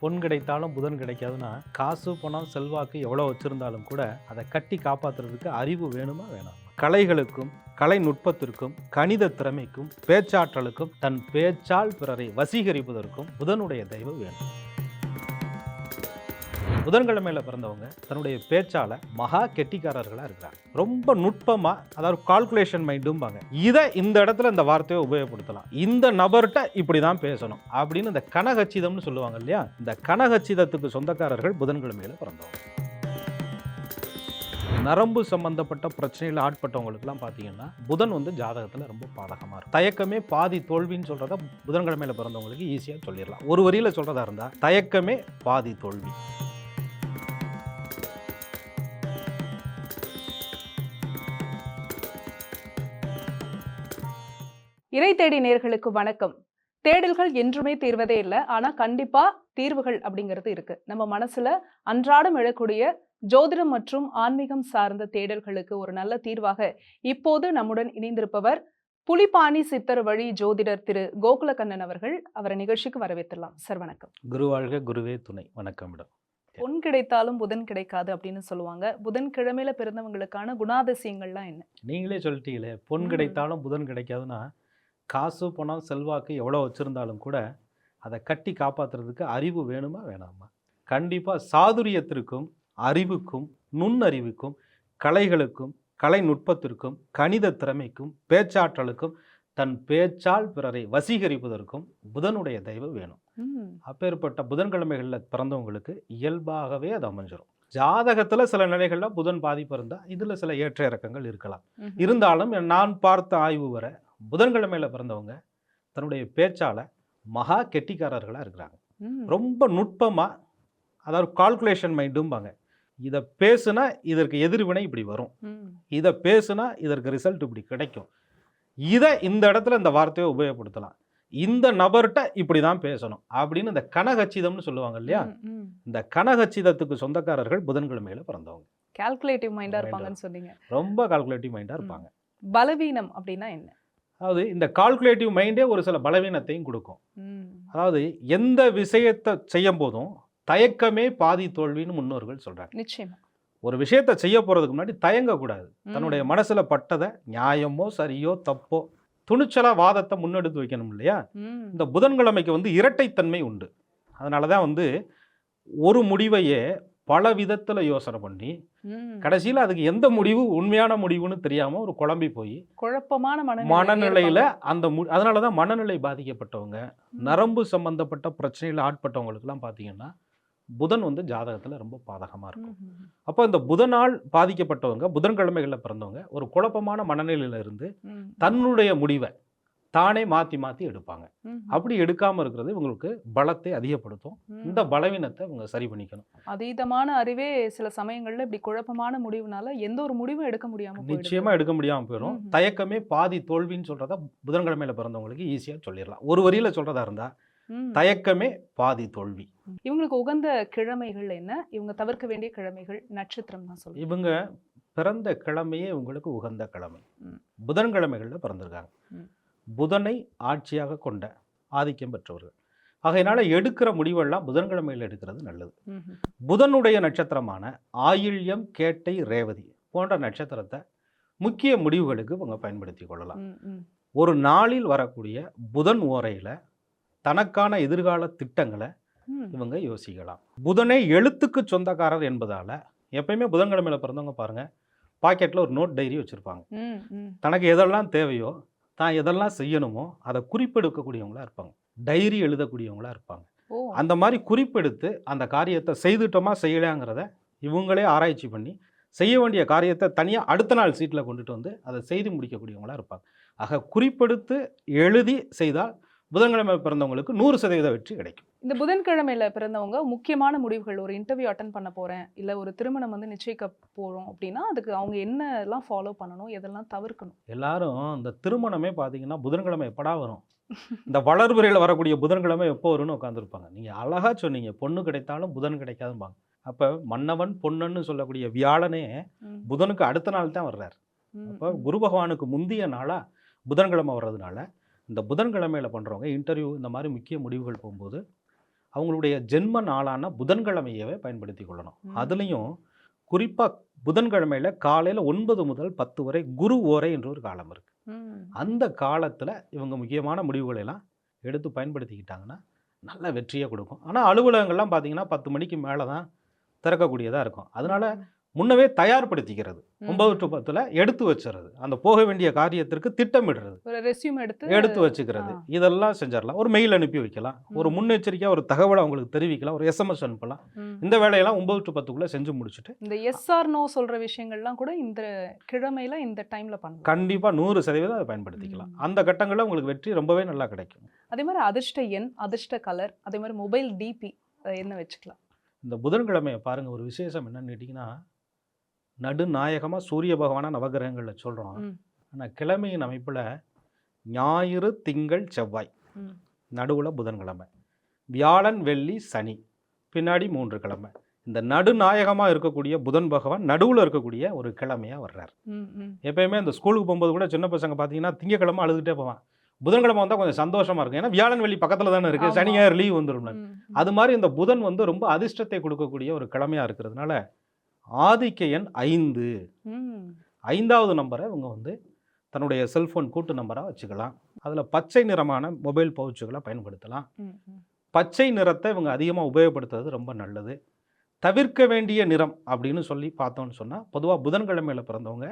பொன் கிடைத்தாலும் புதன் கிடைக்காதுன்னா காசு பணம் செல்வாக்கு எவ்வளோ வச்சுருந்தாலும் கூட அதை கட்டி காப்பாத்துறதுக்கு அறிவு வேணுமா வேணாம்? கலைகளுக்கும் கலை நுட்பத்திற்கும் கணித திறமைக்கும் பேச்சாற்றலுக்கும் தன் பேச்சால் பிறரை வசீகரிப்பதற்கும் புதனுடைய தெய்வம் வேணும். புதன்கிழமையில பிறந்தவங்க தன்னுடைய பேச்சால மகா கெட்டிக்காரர்களாக இருக்கிறாங்க. ரொம்ப நுட்பமா அதாவது கால்குலேஷன் மைண்டும்பாங்க இதை இந்த இடத்துல இந்த வார்த்தையை உபயோகப்படுத்தலாம். இந்த நபர்கிட்ட இப்படி தான் பேசணும் அப்படின்னு இந்த கனகச்சிதம்னு சொல்லுவாங்க இல்லையா? இந்த கனகச்சிதத்துக்கு சொந்தக்காரர்கள் புதன்கிழமையில பிறந்தவங்க. நரம்பு சம்பந்தப்பட்ட பிரச்சனையில் ஆட்பட்டவங்களுக்குலாம் பார்த்தீங்கன்னா புதன் வந்து ஜாதகத்தில் ரொம்ப பாதகமாக இருக்கும். தயக்கமே பாதி தோல்வின்னு சொல்கிறத புதன்கிழமையில பிறந்தவங்களுக்கு ஈஸியாக சொல்லிடலாம். ஒரு வரியில் சொல்கிறதா இருந்தால் தயக்கமே பாதி தோல்வி. இறை தேடி நேர்களுக்கு வணக்கம். தேடல்கள் என்றுமே தீர்வதே இல்லை. ஆனா கண்டிப்பா தீர்வுகள் அப்படிங்கிறது இருக்கு. நம்ம மனசுல அன்றாடம் எழக்கூடிய ஜோதிடம் மற்றும் ஆன்மீகம் சார்ந்த தேடல்களுக்கு ஒரு நல்ல தீர்வாக இப்போது நம்முடன் இணைந்திருப்பவர் புலிப்பாணி சித்தர் வழி ஜோதிடர் திரு கோகுலகண்ணன் அவர்கள். அவரை நிகழ்ச்சிக்கு வரவேற்றலாம் சார் வணக்கம். குருவாழ்க குருவே துணை. வணக்கம் மேடம். பொன் கிடைத்தாலும் புதன் கிடைக்காது அப்படின்னு சொல்லுவாங்க. புதன் கிழமையில பிறந்தவங்களுக்கான குணாதிசயங்கள்லாம் என்ன? நீங்களே சொல்லிட்டீங்களே. பொன். கிடைத்தாலும் புதன் கிடைக்காதுன்னா காசு பணம் செல்வாக்கு எவ்வளோ வச்சுருந்தாலும் கூட அதை கட்டி காப்பாற்றுறதுக்கு அறிவு வேணுமா வேணாமா? கண்டிப்பாக சாதுரியத்திற்கும் அறிவுக்கும் நுண்ணறிவுக்கும் கலைகளுக்கும் கலை நுட்பத்திற்கும் கணித திறமைக்கும் பேச்சாற்றலுக்கும் தன் பேச்சால் பிறரை வசீகரிப்பதற்கும் புதனுடைய தெய்வம் வேணும். அப்பேற்பட்ட புதன்கிழமைகளில் பிறந்தவங்களுக்கு இயல்பாகவே அது அமைஞ்சிரும். ஜாதகத்தில் சில நிலைகளில் புதன் பாதிப்பு இருந்தால் இதில் சில ஏற்ற இறக்கங்கள் இருக்கலாம். இருந்தாலும் நான் பார்த்த ஆய்வு வர புதன்கிழமையில் பிறந்தவங்க தன்னுடைய பேச்சால மகா கெட்டிக்காரர்களாக இருக்கிறாங்க. ரொம்ப நுட்பமாக அதாவது கால்குலேஷன் மைண்டும்பாங்க இதை பேசுனா இதற்கு எதிர்வினை இப்படி வரும். இதை பேசுனா இதற்கு ரிசல்ட் இப்படி கிடைக்கும். இதை இந்த இடத்துல இந்த வார்த்தையை உபயோகப்படுத்தலாம். இந்த நபர்கிட்ட இப்படி தான் பேசணும் அப்படின்னு இந்த கனகச்சிதம்னு சொல்லுவாங்க இல்லையா. இந்த கனகச்சிதத்துக்கு சொந்தக்காரர்கள் புதன்கிழமையில பிறந்தவங்க. கால்குலேட்டிவ் மைண்டா Mind-ஆ. இருப்பாங்கன்னு சொன்னீங்க. ரொம்ப கால்குலேட்டிவ் மைண்டாக இருப்பாங்க. பலவீனம் அப்படின்னா என்ன? அதாவது இந்த கால்குலேட்டிவ் மைண்டே ஒரு சில பலவீனத்தையும் கொடுக்கும். அதாவது எந்த விஷயத்தை செய்யும் போதும் தயக்கமே பாதி தோல்வின்னு முன்னோர்கள் சொல்றாங்க. நிச்சயமா. ஒரு விஷயத்தை செய்ய போறதுக்கு முன்னாடி தயங்கக்கூடாது. தன்னுடைய மனசுல பட்டதை நியாயமோ சரியோ தப்போ துணிச்சலா வாதத்தை முன்னெடுத்து வைக்கணும் இல்லையா? இந்த புதன்கிழமைக்கு வந்து இரட்டைத்தன்மை உண்டு. அதனால தான் வந்து ஒரு முடிவையே பல விதத்தில் யோசனை பண்ணி. கடைசியில் அதுக்கு எந்த முடிவு உண்மையான முடிவுன்னு தெரியாமல் ஒரு குழம்பி போய் குழப்பமான மனநிலையில. அந்த மு அதனால தான் மனநிலை பாதிக்கப்பட்டவங்க நரம்பு சம்பந்தப்பட்ட பிரச்சனையில் ஆட்பட்டவங்களுக்குலாம் பார்த்தீங்கன்னா புதன் வந்து ஜாதகத்தில் ரொம்ப பாதகமாக இருக்கும் அப்போ இந்த புதனால் பாதிக்கப்பட்டவங்க புதன்கிழமைகளில் பிறந்தவங்க ஒரு குழப்பமான மனநிலையில இருந்து தன்னுடைய முடிவை தானே மாற்றி மாற்றி எடுப்பாங்க அப்படி எடுக்காமல் இருக்கிறது இவங்களுக்கு பலத்தை அதிகப்படுத்தும். இந்த பலவீனத்தை இவங்க சரி பண்ணிக்கணும் அதீதமான அறிவே சில சமயங்கள்ல இப்படி குழப்பமான முடிவுனால எந்த ஒரு முடிவும் எடுக்க முடியாம போயிடுது. நிச்சயமாக எடுக்க முடியாமல் போயிடும். தயக்கமே பாதி தோல்வின்னு சொல்கிறத புதன்கிழமையில் பிறந்தவங்களுக்கு ஈஸியாக சொல்லிடலாம் ஒரு வரியில் சொல்கிறதா இருந்தால் ம். தயக்கமே பாதி தோல்வி இவங்களுக்கு உகந்த கிழமைகள் என்ன இவங்க தவிர்க்க வேண்டிய கிழமைகள் நட்சத்திரம் தான் சொல்லுங்க இவங்க பிறந்த கிழமையே உங்களுக்கு உகந்த கிழமை. புதன்கிழமைகளில் பிறந்திருக்காங்க. புதனை ஆட்சியாக கொண்ட ஆதிக்கம் பெற்றவர்கள். ஆகையினால எடுக்கிற முடிவெல்லாம் புதன்கிழமையில் எடுக்கிறது நல்லது. புதனுடைய நட்சத்திரமான ஆயில்யம் கேட்டை ரேவதி போன்ற நட்சத்திரத்தை முக்கிய முடிவுகளுக்கு இவங்க பயன்படுத்தி கொள்ளலாம். ஒரு நாளில் வரக்கூடிய புதன் ஓரையில் தனக்கான எதிர்கால திட்டங்களை இவங்க யோசிக்கலாம். புதனே எழுத்துக்கு சொந்தக்காரர் என்பதால எப்பயுமே புதன்கிழமையில பிறந்தவங்க பாருங்க பாக்கெட்டில் ஒரு நோட் டைரி வச்சுருப்பாங்க. தனக்கு எதெல்லாம் தேவையோ தான் எதெல்லாம் செய்யணுமோ அதை குறிப்பெடுக்கக்கூடியவங்களா இருப்பாங்க. டைரி எழுதக்கூடியவங்களா இருப்பாங்க. அந்த மாதிரி குறிப்பெடுத்து அந்த காரியத்தை செய்துட்டோமா செய்யலையாங்கிறத இவங்களே ஆராய்ச்சி பண்ணி செய்ய வேண்டிய காரியத்தை தனியாக அடுத்த நாள் சீட்டில் கொண்டுட்டு வந்து அதை செய்து முடிக்கக்கூடியவங்களா இருப்பாங்க. ஆக குறிப்பெடுத்து எழுதி செய்தால் புதன்கிழமை பிறந்தவங்களுக்கு நூறு சதவீத வெற்றி கிடைக்கும். இந்த புதன்கிழமையில பிறந்தவங்க முக்கியமான முடிவுகள் ஒரு இன்டர்வியூ அட்டன் பண்ண போறேன் இல்ல ஒரு திருமணம் வந்து நிச்சயிக்க போறோம் அப்படின்னா அதுக்கு அவங்க என்னெல்லாம் ஃபாலோ பண்ணணும் எதெல்லாம் தவிர்க்கணும்? எல்லாரும் இந்த திருமணமே பார்த்தீங்கன்னா புதன்கிழமை எப்படா வரும்? இந்த வளர்பிறையில் வரக்கூடிய புதன்கிழமை எப்போ வரும்னு உட்காந்துருப்பாங்க நீங்கள் அழகாக சொன்னீங்க பொண்ணு கிடைத்தாலும் புதன் கிடைக்காதும்பாங்க. அப்போ மன்னவன் பொன்னன்னு சொல்லக்கூடிய வியாழனே புதனுக்கு அடுத்த நாள் தான் வர்றார். அப்போ. குரு பகவானுக்கு முந்தைய நாளாக புதன்கிழமை வர்றதுனால இந்த புதன்கிழமையில் பண்ணுறவங்க இன்டர்வியூ இந்த மாதிரி முக்கிய முடிவுகள் போகும்போது அவங்களுடைய ஜென்ம நாளான புதன்கிழமையவே பயன்படுத்தி கொள்ளணும். அதுலேயும் குறிப்பாக புதன்கிழமையில் காலையில் ஒன்பது முதல் பத்து வரை குரு ஓரை என்ற ஒரு காலம் இருக்குது. அந்த காலத்தில் இவங்க முக்கியமான முடிவுகளை எல்லாம் எடுத்து பயன்படுத்திக்கிட்டாங்கன்னா நல்ல வெற்றியை கொடுக்கும். ஆனால் அலுவலகங்கள்லாம் பார்த்தீங்கன்னா பத்து மணிக்கு மேலே தான் திறக்கக்கூடியதாக இருக்கும். அதனால முன்னவே தயார்படுத்திக்கிறது. ஒன்பது டு பத்தில் எடுத்து வச்சுறது அந்த போக வேண்டிய காரியத்திற்கு திட்டமிடுறது. எடுத்து எடுத்து வச்சுக்கிறது. இதெல்லாம் செஞ்சிடலாம். ஒரு மெயில் அனுப்பி வைக்கலாம். ஒரு. முன்னெச்சரிக்கையாக ஒரு தகவலை அவங்களுக்கு தெரிவிக்கலாம். ஒரு எஸ்எம்எஸ் அனுப்பலாம். இந்த வேலையெல்லாம் ஒன்பது டு பத்துக்குள்ளே செஞ்சு முடிச்சுட்டு இந்த எஸ் ஆர் நோ சொல்ற விஷயங்கள்லாம் கூட இந்த கிழமையில இந்த டைம்ல பண்ணலாம் கண்டிப்பாக நூறு சதவீதம் அதை பயன்படுத்திக்கலாம். அந்த கட்டங்களில் உங்களுக்கு வெற்றி ரொம்பவே நல்லா கிடைக்கும். அதே மாதிரி அதிர்ஷ்ட எண் அதிர்ஷ்ட கலர் அதே மாதிரி மொபைல் டிபி என்ன வச்சுக்கலாம்? இந்த புதன்கிழமையை பாருங்கள் ஒரு விசேஷம் என்னன்னு கேட்டிங்கன்னா நடுநாயகமாக சூரிய பகவானை நவகிரகங்களில் சொல்கிறோம். ஆனால் கிழமையின் அமைப்பில் ஞாயிறு திங்கள் செவ்வாய். நடுவில் புதன்கிழமை வியாழன் வெள்ளி சனி பின்னாடி மூன்று கிழமை இந்த நடுநாயகமாக இருக்கக்கூடிய புதன் பகவான் நடுவில் இருக்கக்கூடிய ஒரு கிழமையாக வர்றார். எப்பயுமே அந்த ஸ்கூலுக்கு போகும்போது கூட சின்ன பசங்க பார்த்தீங்கன்னா திங்கக்கிழமை அழுதுகிட்டே போவான் புதன்கிழமை வந்தால் கொஞ்சம் சந்தோஷமாக இருக்கும் ஏன்னா வியாழன் வெள்ளி பக்கத்தில் தானே இருக்குது ஆமா. சனி ஞாயிறு லீவ் வந்துடும். அது மாதிரி இந்த புதன் வந்து ரொம்ப அதிர்ஷ்டத்தை கொடுக்கக்கூடிய ஒரு கிழமையாக இருக்கிறதுனால ஆதிக்க எண் ஐந்து. ஐந்தாவது நம்பரை இவங்க வந்து தன்னுடைய செல்ஃபோன் கூட்டு நம்பராக வச்சுக்கலாம். அதில் பச்சை நிறமான மொபைல் பவுச்சுகளை பயன்படுத்தலாம். பச்சை நிறத்தை இவங்க அதிகமாக உபயோகப்படுத்துறது ரொம்ப நல்லது. தவிர்க்க வேண்டிய நிறம் அப்படின்னு சொல்லி பார்த்தோம்னு சொன்னால் பொதுவாக புதன்கிழமையில் பிறந்தவங்க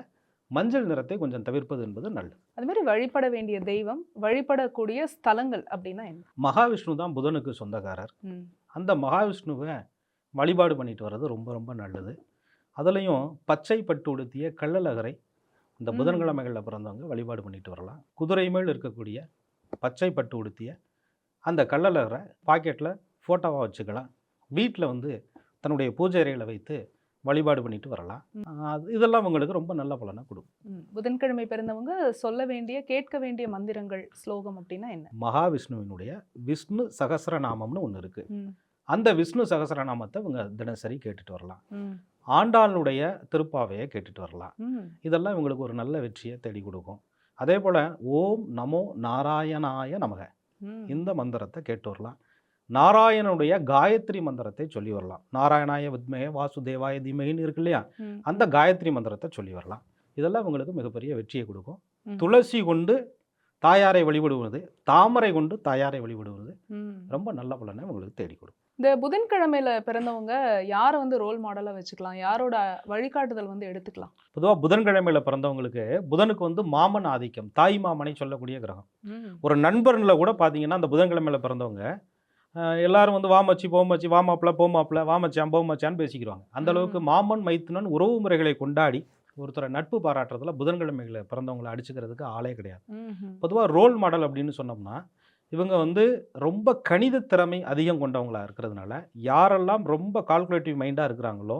மஞ்சள் நிறத்தை கொஞ்சம் தவிர்ப்பது என்பது நல்லது. அது மாதிரி வழிபட வேண்டிய தெய்வம் வழிபடக்கூடிய ஸ்தலங்கள் அப்படின்னா என்ன? மகாவிஷ்ணு தான் புதனுக்கு சொந்தக்காரர். அந்த மகாவிஷ்ணுவை வழிபாடு பண்ணிட்டு வர்றது ரொம்ப ரொம்ப நல்லது. அதுலேயும் பச்சை பட்டு உடுத்திய கள்ளழகரை இந்த. புதன்கிழமைகளில் பிறந்தவங்க வழிபாடு பண்ணிட்டு வரலாம் குதிரை மேல் இருக்கக்கூடிய பச்சை பட்டு உடுத்திய அந்த கள்ளழகரை பாக்கெட்டில் ஃபோட்டோவாக வச்சுக்கலாம் வீட்டில் வந்து தன்னுடைய பூஜை அறையில் வைத்து வழிபாடு பண்ணிட்டு வரலாம் இதெல்லாம் உங்களுக்கு ரொம்ப நல்ல பலனை கொடுக்கும். புதன்கிழமை பிறந்தவங்க சொல்ல வேண்டிய கேட்க வேண்டிய மந்திரங்கள் ஸ்லோகம் அப்படின்னா என்ன மகாவிஷ்ணுவினுடைய விஷ்ணு சகஸ்ரநாமம்னு ஒன்று இருக்குது ம். அந்த விஷ்ணு சகஸ்ரநாமத்தை இவங்க தினசரி கேட்டுட்டு வரலாம். ஆண்டாளுடைய திருப்பாவையை கேட்டுட்டு வரலாம். இதெல்லாம் இவங்களுக்கு ஒரு நல்ல வெற்றியை தேடி கொடுக்கும் அதே போல் ஓம் நமோ நாராயணாய நமக. இந்த மந்திரத்தை கேட்டு வரலாம் நாராயணனுடைய காயத்ரி மந்திரத்தை சொல்லி வரலாம் நாராயணாய வித்மய வாசுதேவாய தீமகின்னு இருக்கு இல்லையா. அந்த காயத்ரி மந்திரத்தை சொல்லி வரலாம் இதெல்லாம் இவங்களுக்கு மிகப்பெரிய வெற்றியை கொடுக்கும். துளசி கொண்டு தாயாரை வழிபடுவது தாமரை கொண்டு தாயாரை வழிபடுவது. ரொம்ப நல்ல பலனை உங்களுக்கு தேடி கொடுக்கும் இந்த புதன்கிழமையில பிறந்தவங்க யாரை வந்து ரோல் மாடலா வச்சுக்கலாம் யாரோட வழிகாட்டுதல் வந்து எடுத்துக்கலாம் பொதுவாக புதன்கிழமையில் பிறந்தவங்களுக்கு புதனுக்கு வந்து மாமன் ஆதிக்கம் தாய் மாமனை சொல்லக்கூடிய கிரகம். ஒரு நண்பர்களில் கூட பார்த்தீங்கன்னா அந்த புதன்கிழமையில் பிறந்தவங்க எல்லாரும் வந்து வாமச்சி போமச்சி வாமாப்பிள போமாப்பிள வாமச்சான் போமச்சான்னு பேசிக்கிறாங்க அந்த அளவுக்கு. மாமன் மைத்துனன் உறவு முறைகளை கொண்டாடி ஒருத்தரை நட்பு பாராட்டுறதுல புதன்கிழமைகளை பிறந்தவங்களை அடிச்சுக்கிறதுக்கு ஆளே கிடையாது. பொதுவாக ரோல் மாடல் அப்படின்னு சொன்னோம்னா இவங்க வந்து ரொம்ப கணித திறமை அதிகம் கொண்டவங்களா இருக்கிறதுனால யாரெல்லாம் ரொம்ப கால்குலேட்டிவ் மைண்டாக இருக்கிறாங்களோ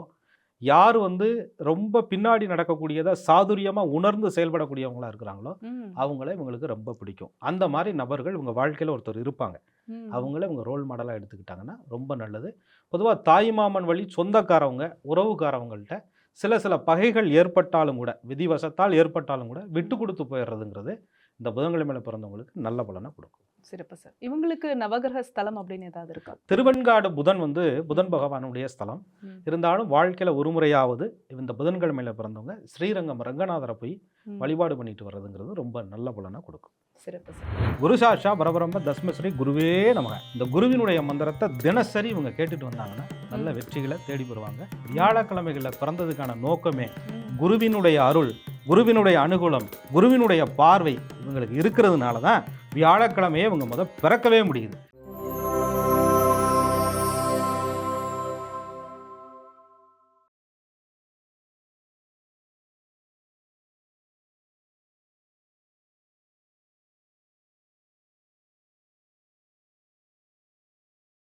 யார் வந்து ரொம்ப பின்னாடி நடக்கக்கூடியதை சாதுரியமாக உணர்ந்து செயல்படக்கூடியவங்களா இருக்கிறாங்களோ. அவங்கள இவங்களுக்கு ரொம்ப பிடிக்கும் அந்த மாதிரி நபர்கள் இவங்க வாழ்க்கையில் ஒருத்தர் இருப்பாங்க. அவங்கள இவங்க ரோல் மாடலாக எடுத்துக்கிட்டாங்கன்னா ரொம்ப நல்லது பொதுவாக தாய்மாமன் வழி சொந்தக்காரவங்க உறவுக்காரவங்கள்ட்ட சில சில பகைகள் ஏற்பட்டாலும் கூட விதிவசத்தால் ஏற்பட்டாலும் கூட விட்டு கொடுத்து போயிடுறதுங்கிறது இந்த புதன்கிழமையில பிறந்தவங்களுக்கு நல்ல பலனை கொடுக்கும் சிறப்பு சார் இவங்களுக்கு நவகிரக ஸ்தலம் அப்படின்னு ஏதாவது இருக்கா திருவெண்காடு புதன் வந்து புதன் பகவானுடைய ஸ்தலம். இருந்தாலும் வாழ்க்கையில் ஒரு முறையாவது இந்த புதன்கிழமையில பிறந்தவங்க ஸ்ரீரங்கம் ரங்கநாதரை போய். வழிபாடு பண்ணிட்டு வர்றதுங்கிறது ரொம்ப நல்ல பலனை கொடுக்கும் சிறப்பு சார் குரு சாஷா பரபரம்ப தஸ்மஸ்ரீ குருவே நமக இந்த குருவினுடைய மந்திரத்தை தினசரி இவங்க கேட்டுட்டு வந்தாங்கன்னா நல்ல. வெற்றிகளை தேடி பெறுவாங்க வியாழக்கிழமைகளில் பிறந்ததுக்கான நோக்கமே. குருவினுடைய அருள் குருவினுடைய அனுகூலம் குருவினுடைய பார்வை இவங்களுக்கு இருக்கிறதுனால தான் வியாழக்கிழமையே இவங்க முத பிறக்கவே முடியுது.